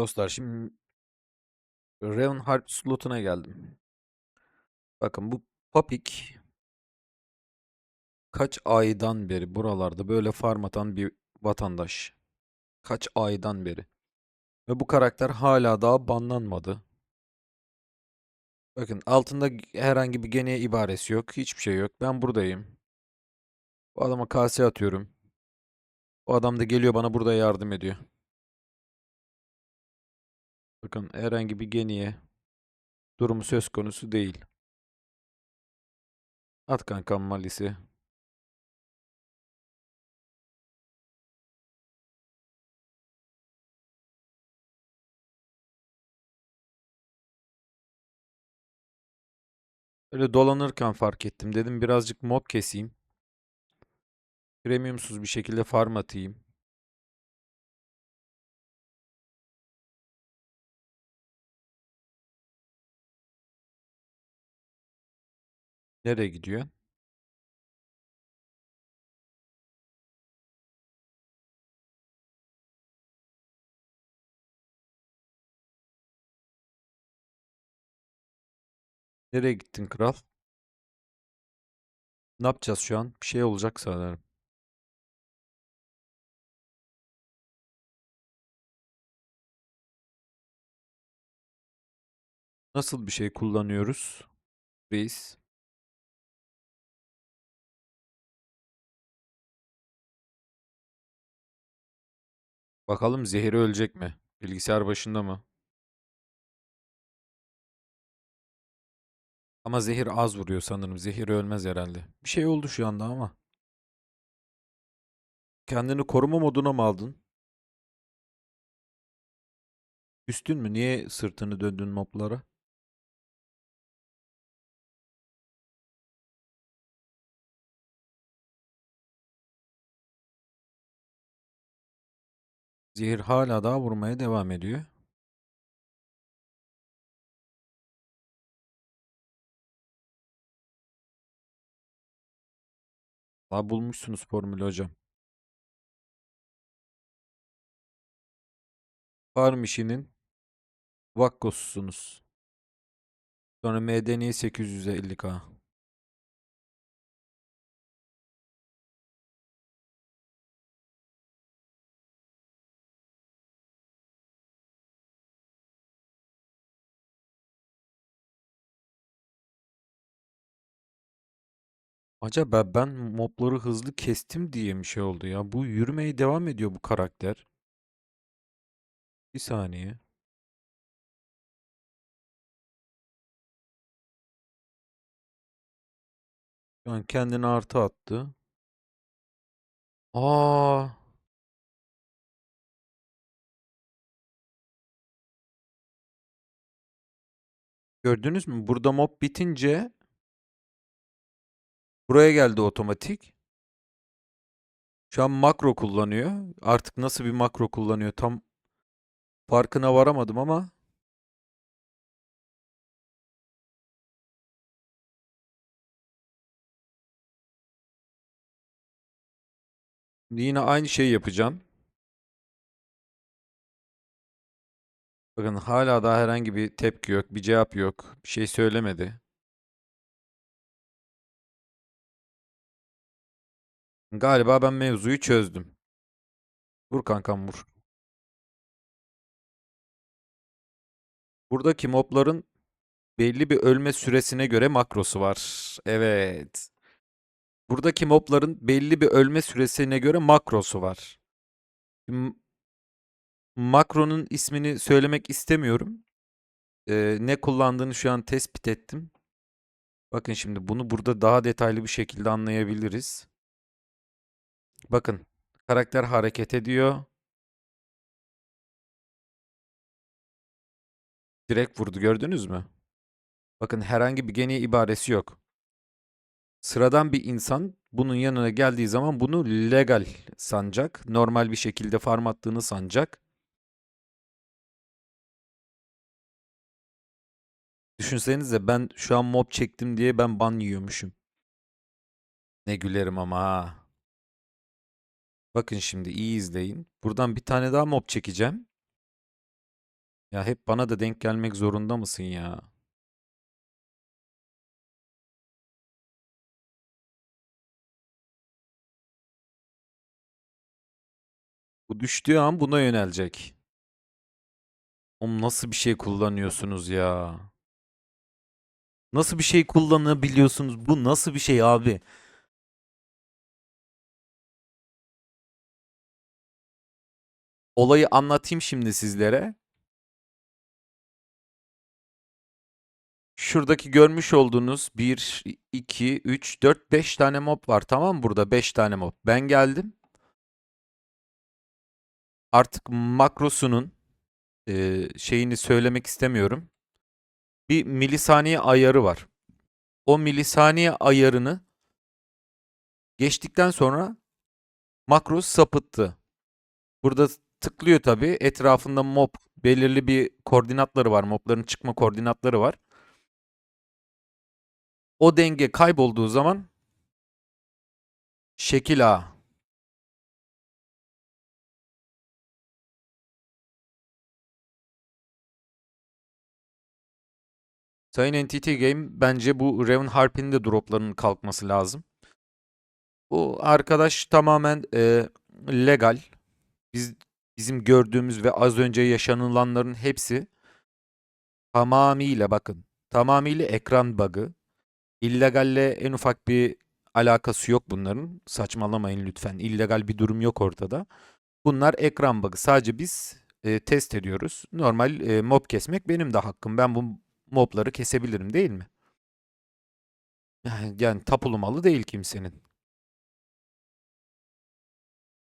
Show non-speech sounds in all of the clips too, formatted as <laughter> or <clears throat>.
Dostlar şimdi Leonhard slotuna geldim. Bakın bu Papik kaç aydan beri buralarda böyle farm atan bir vatandaş. Kaç aydan beri. Ve bu karakter hala daha banlanmadı. Bakın altında herhangi bir geneye ibaresi yok. Hiçbir şey yok. Ben buradayım. Bu adama kase atıyorum. Bu adam da geliyor bana burada yardım ediyor. Bakın herhangi bir geniye durumu söz konusu değil. At kankam Malis'i. Öyle dolanırken fark ettim. Dedim birazcık mob keseyim. Premiumsuz bir şekilde farm atayım. Nereye gidiyor? Nereye gittin kral? Ne yapacağız şu an? Bir şey olacak sanırım. Nasıl bir şey kullanıyoruz? Reis. Bakalım zehri ölecek mi? Bilgisayar başında mı? Ama zehir az vuruyor sanırım. Zehir ölmez herhalde. Bir şey oldu şu anda ama. Kendini koruma moduna mı aldın? Üstün mü? Niye sırtını döndün moblara? Zehir hala daha vurmaya devam ediyor. Daha bulmuşsunuz formülü hocam. Farm işinin vakkosusunuz. Sonra medeni 850k. Acaba ben mobları hızlı kestim diye mi şey oldu ya? Bu yürümeye devam ediyor bu karakter. Bir saniye. Şu an kendini artı attı. Aa. Gördünüz mü? Burada mob bitince buraya geldi otomatik. Şu an makro kullanıyor. Artık nasıl bir makro kullanıyor tam farkına varamadım ama yine aynı şeyi yapacağım. Bakın hala daha herhangi bir tepki yok, bir cevap yok, bir şey söylemedi. Galiba ben mevzuyu çözdüm. Vur kankam vur. Buradaki mobların belli bir ölme süresine göre makrosu var. Evet. Buradaki mobların belli bir ölme süresine göre makrosu var. M- Makronun ismini söylemek istemiyorum. Ee, ne kullandığını şu an tespit ettim. Bakın şimdi bunu burada daha detaylı bir şekilde anlayabiliriz. Bakın karakter hareket ediyor. Direkt vurdu gördünüz mü? Bakın herhangi bir geniye ibaresi yok. Sıradan bir insan bunun yanına geldiği zaman bunu legal sanacak. Normal bir şekilde farm attığını sanacak. Düşünsenize ben şu an mob çektim diye ben ban yiyormuşum. Ne gülerim ama ha. Bakın şimdi iyi izleyin. Buradan bir tane daha mob çekeceğim. Ya hep bana da denk gelmek zorunda mısın ya? Bu düştüğü an buna yönelecek. Oğlum nasıl bir şey kullanıyorsunuz ya? Nasıl bir şey kullanabiliyorsunuz? Bu nasıl bir şey abi? Olayı anlatayım şimdi sizlere. Şuradaki görmüş olduğunuz 1, 2, 3, 4, 5 tane mob var. Tamam mı? Burada 5 tane mob. Ben geldim. Artık makrosunun e, şeyini söylemek istemiyorum. Bir milisaniye ayarı var. O milisaniye ayarını geçtikten sonra makro sapıttı. Burada tıklıyor tabii. Etrafında mob belirli bir koordinatları var. Mobların çıkma koordinatları var. O denge kaybolduğu zaman şekil A. Sayın NTT Game bence bu Raven Harpy'nin de droplarının kalkması lazım. Bu arkadaş tamamen e, legal. Biz bizim gördüğümüz ve az önce yaşanılanların hepsi tamamıyla bakın tamamıyla ekran bug'ı. İllegalle en ufak bir alakası yok bunların. Saçmalamayın lütfen. İllegal bir durum yok ortada. Bunlar ekran bug'ı. Sadece biz e, test ediyoruz. Normal e, mob kesmek benim de hakkım. Ben bu mobları kesebilirim değil mi? Yani, yani tapulu malı değil kimsenin.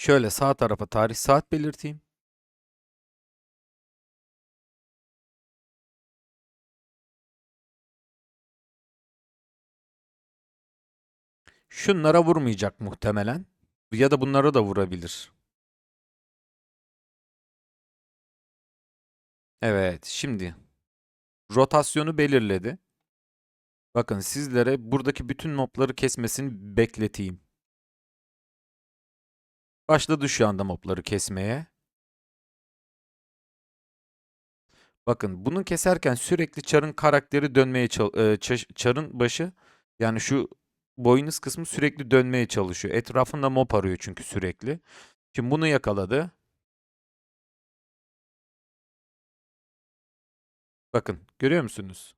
Şöyle sağ tarafa tarih saat belirteyim. Şunlara vurmayacak muhtemelen. Ya da bunlara da vurabilir. Evet, şimdi rotasyonu belirledi. Bakın sizlere buradaki bütün mobları kesmesini bekleteyim. Başladı şu anda mobları kesmeye. Bakın bunu keserken sürekli çarın karakteri dönmeye çal- e, çarın başı yani şu boynuz kısmı sürekli dönmeye çalışıyor. Etrafında mob arıyor çünkü sürekli. Şimdi bunu yakaladı. Bakın görüyor musunuz?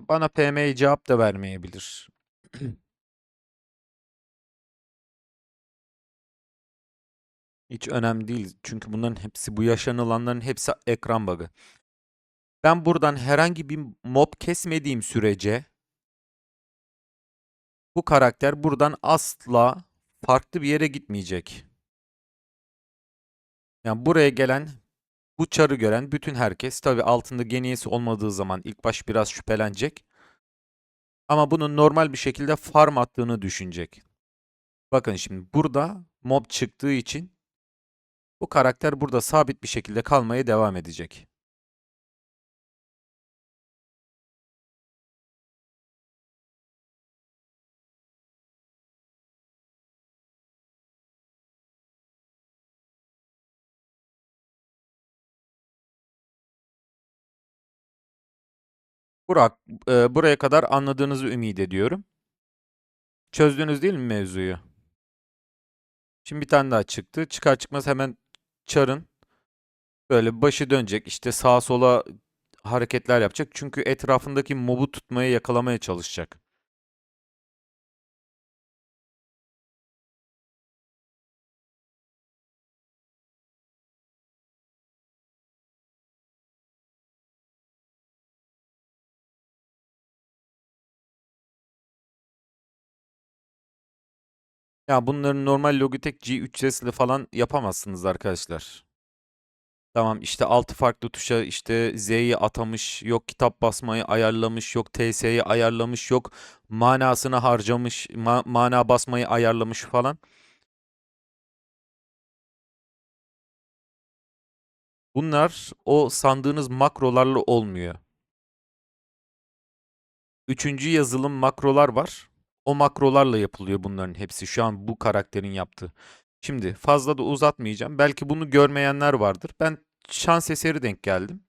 Bana PM'ye cevap da vermeyebilir. Hiç önemli değil. Çünkü bunların hepsi, bu yaşanılanların hepsi ekran bug'ı. Ben buradan herhangi bir mob kesmediğim sürece bu karakter buradan asla farklı bir yere gitmeyecek. Yani buraya gelen, bu çarı gören bütün herkes, tabi altında geniyesi olmadığı zaman ilk baş biraz şüphelenecek. Ama bunun normal bir şekilde farm attığını düşünecek. Bakın şimdi burada mob çıktığı için bu karakter burada sabit bir şekilde kalmaya devam edecek. Burak, e, buraya kadar anladığınızı ümit ediyorum. Çözdünüz değil mi mevzuyu? Şimdi bir tane daha çıktı. Çıkar çıkmaz hemen çarın böyle başı dönecek. İşte sağa sola hareketler yapacak. Çünkü etrafındaki mobu tutmaya yakalamaya çalışacak. Ya bunların normal Logitech G3 sesli falan yapamazsınız arkadaşlar. Tamam işte altı farklı tuşa işte Z'yi atamış, yok kitap basmayı ayarlamış, yok TS'yi ayarlamış, yok manasını harcamış, ma mana basmayı ayarlamış falan. Bunlar o sandığınız makrolarla olmuyor. Üçüncü yazılım makrolar var. O makrolarla yapılıyor bunların hepsi. Şu an bu karakterin yaptığı. Şimdi fazla da uzatmayacağım. Belki bunu görmeyenler vardır. Ben şans eseri denk geldim.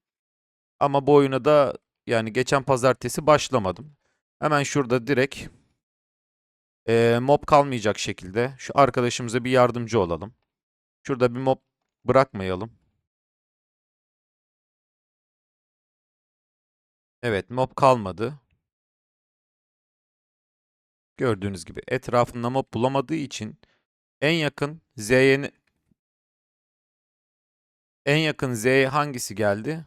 Ama bu oyuna da yani geçen pazartesi başlamadım. Hemen şurada direkt eee, mob kalmayacak şekilde şu arkadaşımıza bir yardımcı olalım. Şurada bir mob bırakmayalım. Evet mob kalmadı. Gördüğünüz gibi etrafında mob bulamadığı için en yakın Z'ye en yakın Z'ye hangisi geldi?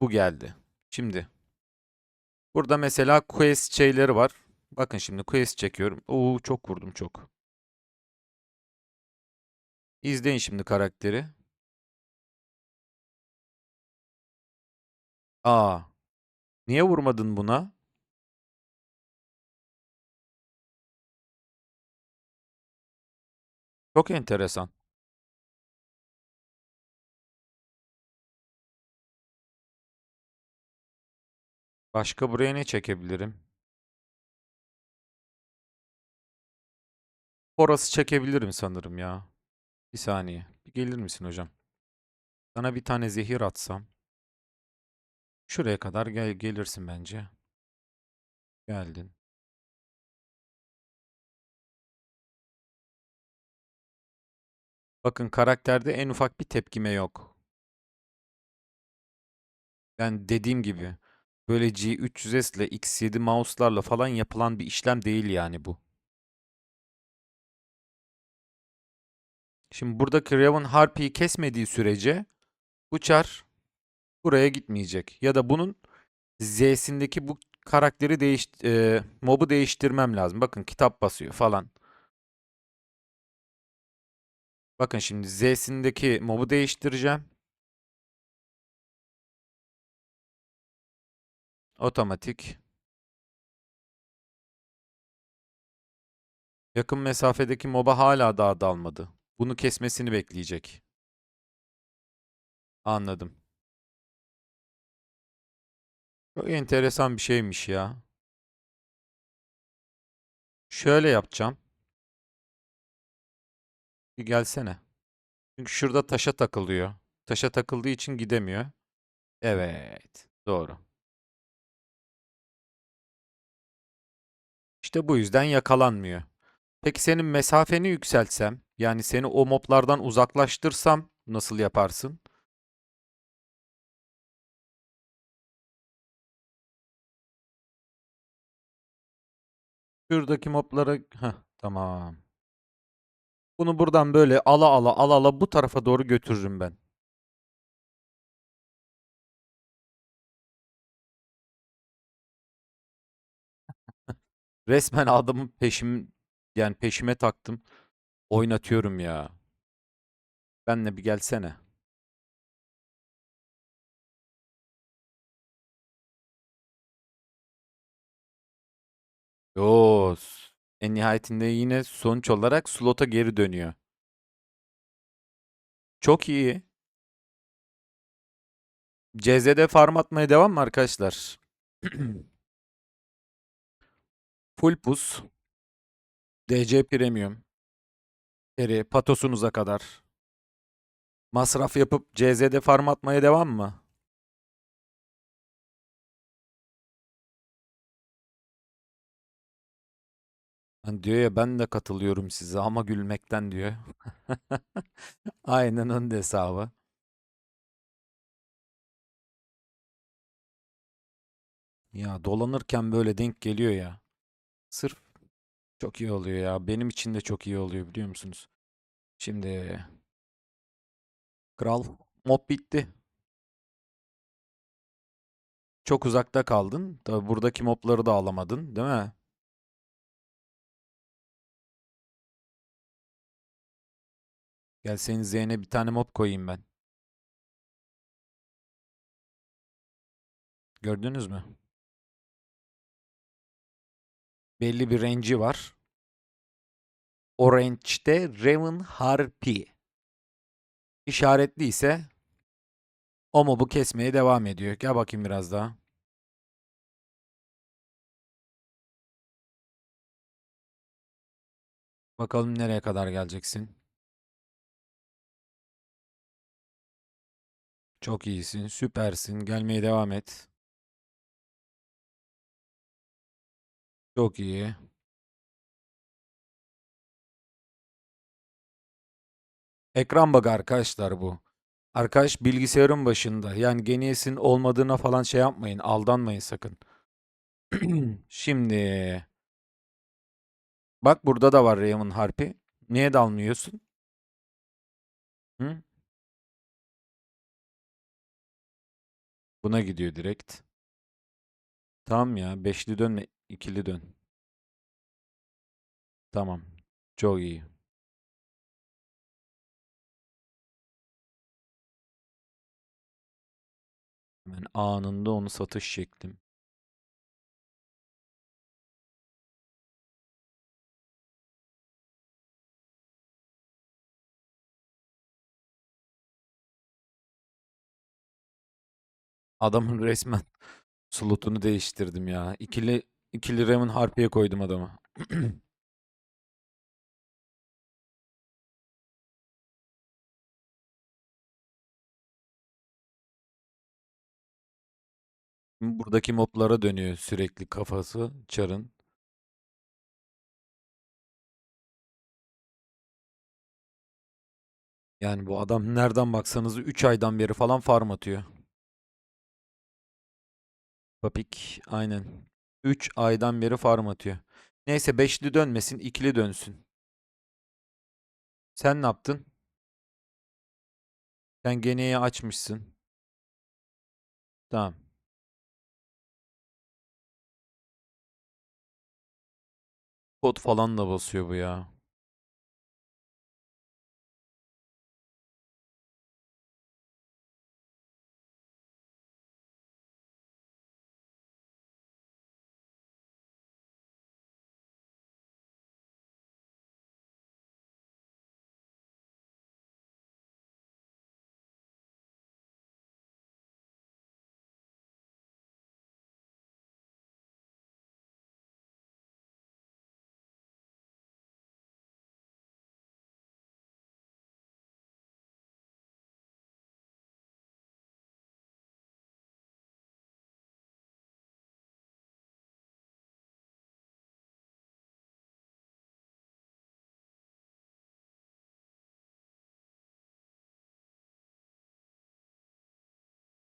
Bu geldi. Şimdi burada mesela quest şeyleri var. Bakın şimdi quest çekiyorum. Oo çok vurdum çok. İzleyin şimdi karakteri. Aa. Niye vurmadın buna? Çok enteresan. Başka buraya ne çekebilirim? Orası çekebilirim sanırım ya. Bir saniye. Bir gelir misin hocam? Sana bir tane zehir atsam. Şuraya kadar gel gelirsin bence. Geldin. Bakın karakterde en ufak bir tepkime yok. Yani dediğim gibi böyle G300S ile X7 mouse'larla falan yapılan bir işlem değil yani bu. Şimdi buradaki Raven Harpy'yi kesmediği sürece bu çar buraya gitmeyecek. Ya da bunun Z'sindeki bu karakteri değiş e, mob'u değiştirmem lazım. Bakın kitap basıyor falan. Bakın şimdi Z'sindeki mob'u değiştireceğim. Otomatik. Yakın mesafedeki moba hala daha dalmadı. Bunu kesmesini bekleyecek. Anladım. Çok enteresan bir şeymiş ya. Şöyle yapacağım. Bir gelsene. Çünkü şurada taşa takılıyor. Taşa takıldığı için gidemiyor. Evet. Doğru. İşte bu yüzden yakalanmıyor. Peki senin mesafeni yükseltsem, yani seni o moblardan uzaklaştırsam nasıl yaparsın? Şuradaki moblara... Heh, tamam. Bunu buradan böyle ala ala ala ala bu tarafa doğru götürürüm ben. <laughs> Resmen adamın peşim yani peşime taktım. Oynatıyorum ya. Benle bir gelsene. Yo, s- en nihayetinde yine sonuç olarak slota geri dönüyor. Çok iyi. CZ'de farm atmaya devam mı arkadaşlar? <clears throat> Full pus. DC Premium. Eri, patosunuza kadar. Masraf yapıp CZ'de farm atmaya devam mı? Hani diyor ya ben de katılıyorum size ama gülmekten diyor. <laughs> Aynen onun hesabı. Ya dolanırken böyle denk geliyor ya. Sırf çok iyi oluyor ya. Benim için de çok iyi oluyor biliyor musunuz? Şimdi kral mob bitti. Çok uzakta kaldın. Tabi buradaki mobları da alamadın, değil mi? Gel senin Z'ne bir tane mob koyayım ben. Gördünüz mü? Belli bir range'i var. O range'de Raven Harpy. İşaretliyse o mobu kesmeye devam ediyor. Gel bakayım biraz daha. Bakalım nereye kadar geleceksin. Çok iyisin, süpersin. Gelmeye devam et. Çok iyi. Ekran bug'ı arkadaşlar bu. Arkadaş bilgisayarın başında. Yani Genius'in olmadığına falan şey yapmayın. Aldanmayın sakın. <clears throat> Şimdi bak burada da var Raymond Harp'i. Niye dalmıyorsun? Hı? Buna gidiyor direkt. Tamam ya. Beşli dönme. ikili dön. Tamam. Çok iyi. Hemen anında onu satış şeklim. Adamın <laughs> resmen slotunu değiştirdim ya. İkili ikili Raymond Harpy'ye koydum adamı. <clears throat> Buradaki moblara dönüyor sürekli kafası Char'ın. Yani bu adam nereden baksanız 3 aydan beri falan farm atıyor. Papik aynen. 3 aydan beri farm atıyor. Neyse beşli dönmesin, ikili dönsün. Sen ne yaptın? Sen geneyi açmışsın. Tamam. Kod falan da basıyor bu ya.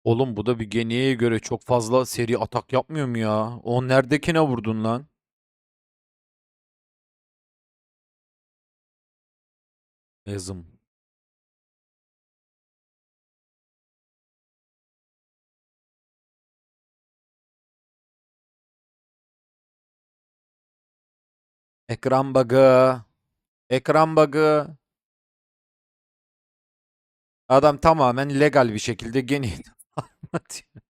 Oğlum bu da bir geniye göre çok fazla seri atak yapmıyor mu ya? O neredekine vurdun lan? Ezim. Ekran bug'ı. Ekran bug'ı. Adam tamamen legal bir şekilde geni <laughs> atıyor.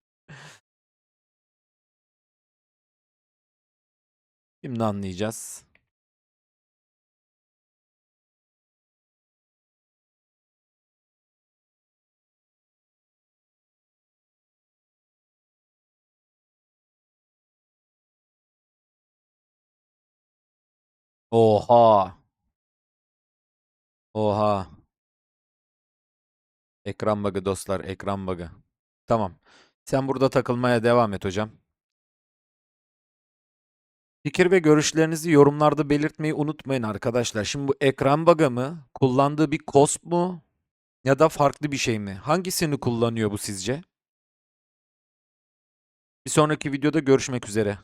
Şimdi anlayacağız. Oha. Oha. Ekran bug'ı dostlar, ekran bug'ı. Tamam. Sen burada takılmaya devam et hocam. Fikir ve görüşlerinizi yorumlarda belirtmeyi unutmayın arkadaşlar. Şimdi bu ekran bug'ı mı? Kullandığı bir cosp mu? Ya da farklı bir şey mi? Hangisini kullanıyor bu sizce? Bir sonraki videoda görüşmek üzere.